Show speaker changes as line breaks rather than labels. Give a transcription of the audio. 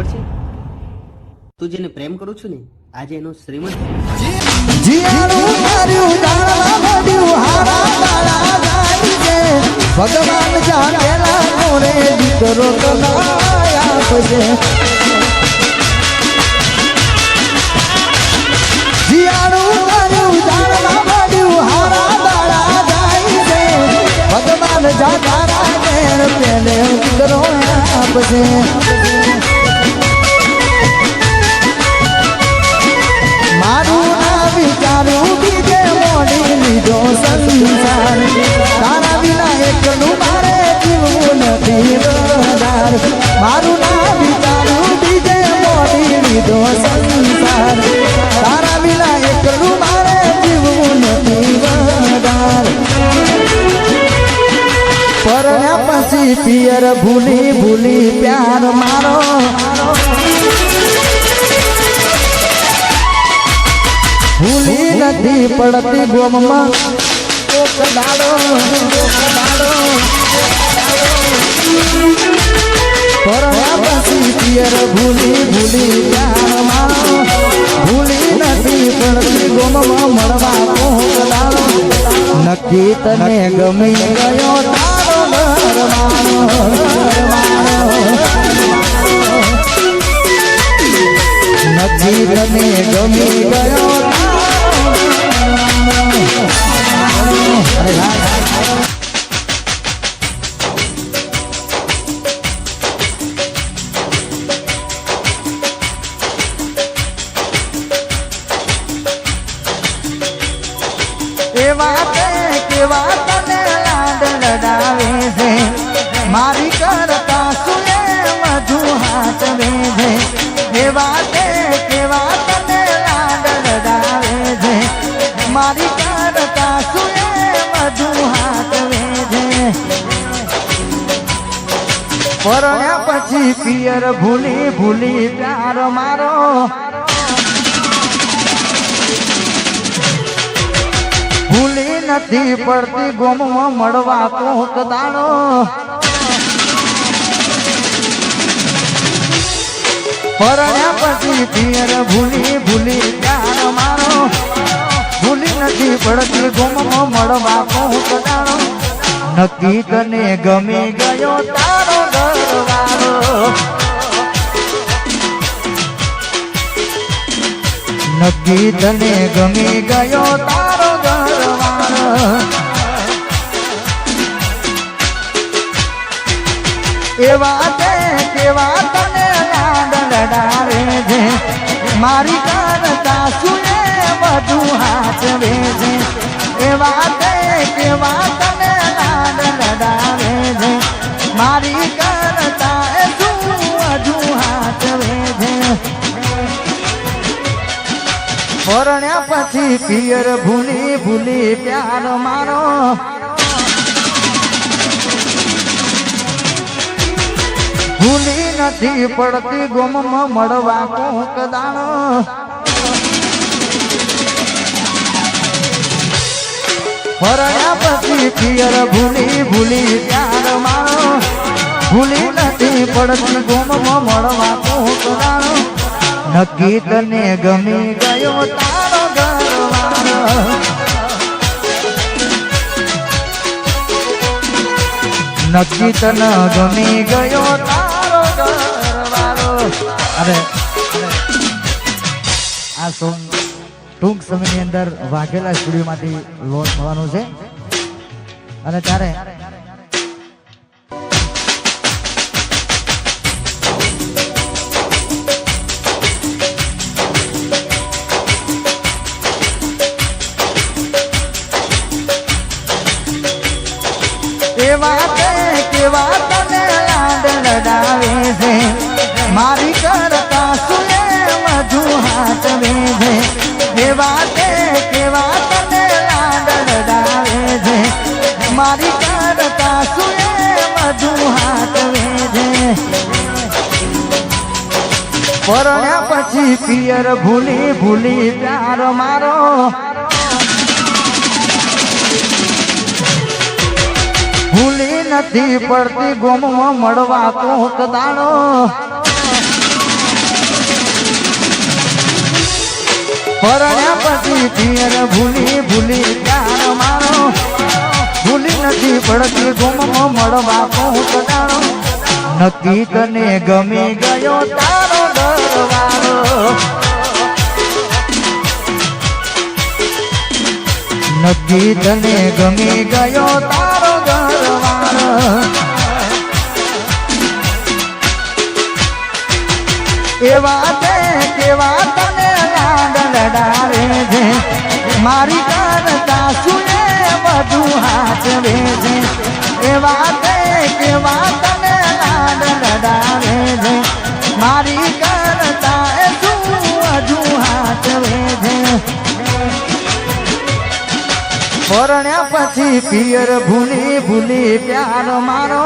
ખબર છે? તું જેને પ્રેમ કરું છું ને, આજે એનો શ્રીમંત
ભગવાન જાણેલા ભગવાન દીકરો આપશે પરણ્યા પછી પિયર ભૂલી ભૂલી પ્યાર મારો ભૂલી નથી પડતી ગોમમાં કોક દાડો કોક દાડો પરવા પછી પિયર ભૂલી ભૂલી પ્યાર મારો ભૂલી નથી પડતી ગોમમાં મળવા કોક દાડો નક્કી તને ગમી ગયો નથી તને ગમી ગયો પરણ્યા પછી પિયર ભૂલી ભૂલી પ્યાર મારો. ભૂલી નથી પડતી ગોમમાં મળવા કોક દાડો પરણ્યા પછી પિયર ભૂલી ભૂલી પ્યાર મારો. ભૂલી નથી પડતી ગોમમાં મળવા કોક દાડો નક્કી તને ગમી ગયો તારો ઘરવાળો નક્કી તને ગમી ગયો તારો ઘરવાળો એવા તે કેવા તને લાડ છે. મારી કરતા સુને બધું હાથ છે. એવા તે કેવા પછી પિયર ભૂલી ભૂલી પ્યાર મારો. ભૂલી નથી પડતી ગોમમાં મળવા કોક દાણો. ફર્યા પછી પિયર ભૂલી ભૂલી પ્યાર મારો. ભૂલી નથી પડતી ગોમમાં મળવા કોક દાણો. નક્કી તને ગમી ગયો તારો. નક્કી તને ગમી ગયો અરે આ સોંગ ટૂંક સમયની અંદર વાઘેલા સ્ટુડિયોમાંથી લોન્ચ થવાનું છે. અને ત્યારે મારી કરતા સુએ બધું હાથ વેજે પરણ્યા પછી પિયર ભૂલી ભૂલી પ્યાર મારો. ભૂલી નથી પડતી ગુમ મળવા કોક દાડો પરણ્યા પછી પિયર ભૂલી ભૂલી પ્યાર મારો. ભૂલી નથી પડતી ગુમમાં મળવા પહોંચનારો નક્કી તને ગમી ગયો તારો દરવારો નક્કી તને ગમી ગયો તારો દરવારો એવા તે કેવા તને લાડ લડાવે છે. મારી વધુ હાચવે છે એવા તે કેવા તને લાડ લડાવે છે. મારી કરતા એ તું હજુ હાચવે છે પરણ્યા પછી પિયર ભૂલી ભૂલી પ્યાર મારો